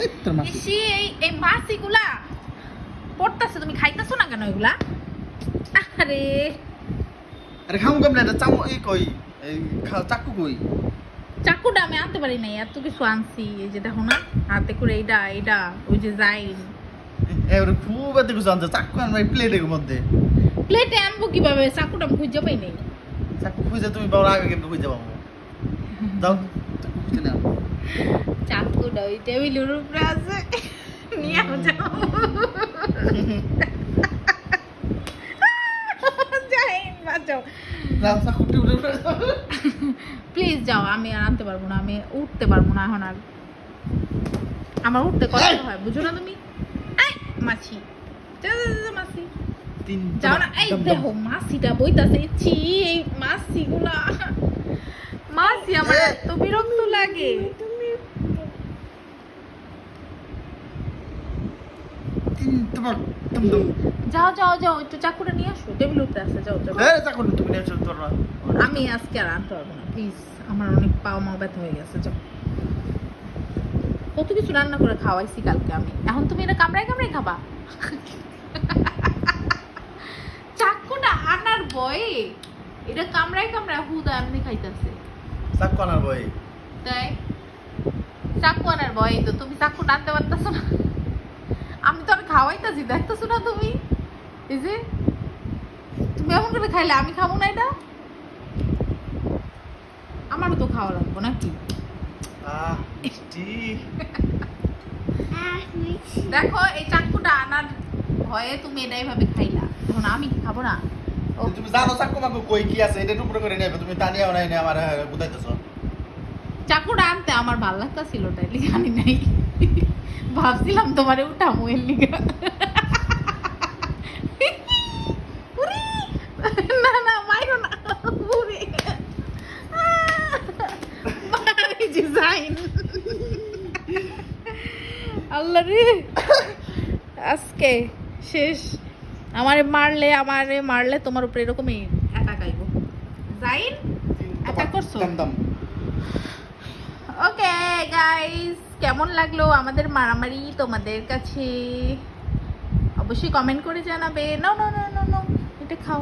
এই এই এই মাছিগুলা পড়তাছে তুমি খাইতাছো না কেন এগুলা? আরে আরে খামু কেমনে? এটা চামু এই কই? এই চাকু কই? চাকুটা আমি আনতে পারি নাই এত কিছু আনছি এই যে দেখো না হাতে করে এইটা এইটা ওই যে যাই। এবারে খুব এত কিছু আনছে চাকু আনবে প্লেটের মধ্যে। প্লেটে আনব কীভাবে? চাকুটা আমি খুঁজে পাই নাই। চাকু খুঁজে তুমি বাবার আগে কেমনে খুঁজে পাবো। দাও চাকু খুঁজে নাও চাকুটা ওই টেবিলের উপরে আছে। নিয়ে যাও। প্লিজ যাও আমি আর আনতে পারব না আমি উঠতে পারব না এখন আর। আমার উঠতে কষ্ট হয় বুঝো না তুমি? মাছি যাও না এই। দেখো মাছিটা বইতাছে ছি এই মাছি গুলা আমার এত বিরক্ত লাগে। যাও যাও যাও একটু চাকুটা নিয়ে আসো। টেবিল আছে যাও যাও। তুমি নিয়ে তোর আমি আজকে আর আনতে পারব না প্লিজ আমার অনেক পাও মা ব্যথা হয়ে গেছে যাও। কত কিছু রান্না করে খাওয়াইছি কালকে আমি। এখন তুমি এটা কামড়ায় কামড়ায় খাবা? চাকুটা আনার বয়ে এটা কামড়ায় কামড়ায় হুদা এমনি খাইতেছে। চাকু আনার বই। তাই? চাকু আনার বয়ে তো তুমি চাকু আনতে পারতেছো না। আমি তো আর খাওয়াইতেছি দেখতেছো না তুমি? এই যে তুমি এমন করে খাইলে? আমি খাব না এটা? আমারও তো খাওয়া লাগবো নাকি? দেখো এই চাকুটা আনার ভয়ে তুমি এটা এইভাবে খাইলা। এখন আমি কি খাব না? তুমি জানো চাকু মাকু কই কি আছে এটা টুকরো করে নেবে তুমি টানিয়া নাই না আমার বুঝাইতেছো। চাকুটা আনতে আমার ভালো লাগতাছিল তাই লিখে নাই। ভাবছিলাম তোমারে উঠামো এর লিগা। না না মাইরো না উরি! মারি ডিজাইন। আল্লাহ রে! আজকে শেষ। আমারে মারলে আমারে মারলে তোমার উপরে এরকমই অ্যাটাক আইবো। জাইন অ্যাটাক করছ? ওকে গাইস কেমন লাগল আমাদের মারামারি তোমাদের কাছে? অবশ্যই কমেন্ট করে জানাবে। No no no no no এটা খাও।